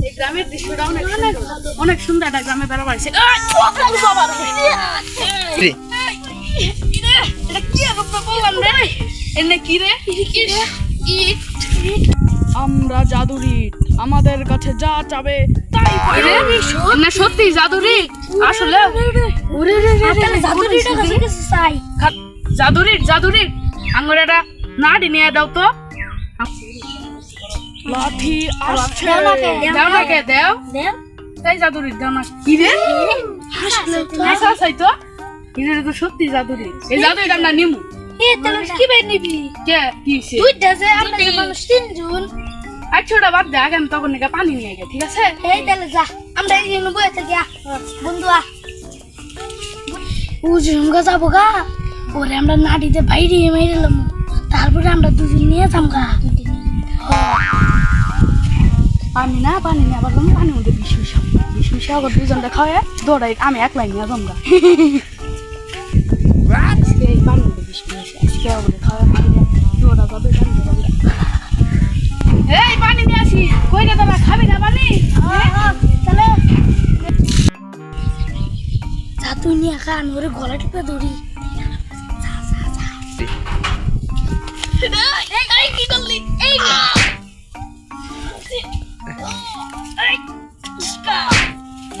এই গ্রামের দৃশ্যটা অনেক সুন্দর। অনেক সুন্দর একটা গ্রামে আছে রে, এটা কি বললাম রে এনে কি রে আমরা জাদুরি আমাদের কাছে যা চাবে তাই না সত্যি জাদুরি আসলে খা- জাদুরি জাদুরি আঙ্গুর একটা নাড়ি নিয়ে দাও তো লাঠি আসছে। দাও না কে? দাও না কে দাও। তাই জাদুরি দাও না কি রে? হাসা তো তো সত্যি জাদুরি। এই জাদুরিটা আমরা নিমু। কে কি? সে? আচ্ছা ওটা বাদ দে। আগে আমি তখন নাকি পানি নিয়ে গে ঠিক আছে? যাব গা। ওরে আমরা নাড়িতে বাইরে মেরেলাম তারপরে আমরা দুজন নিয়ে যাম গা। পানি না পানি নিয়ে আবার আমি পানি মধ্যে বিষ মিশাও বিষ মিশাও আবার দুজনটা খাওয়াই দৌড়াই আমি একলাই নিয়ে আজকে এই পানির মধ্যে বিষ মিশাই আজকে আবার খাওয়াই পানি নিয়ে দৌড়া যাবে পানি যাবে এই পানি নিয়ে আসি। কই রে দাদা খাবি না পানি? চলে। যা তুই নিয়ে খান ওরে গলা টিপে ধরি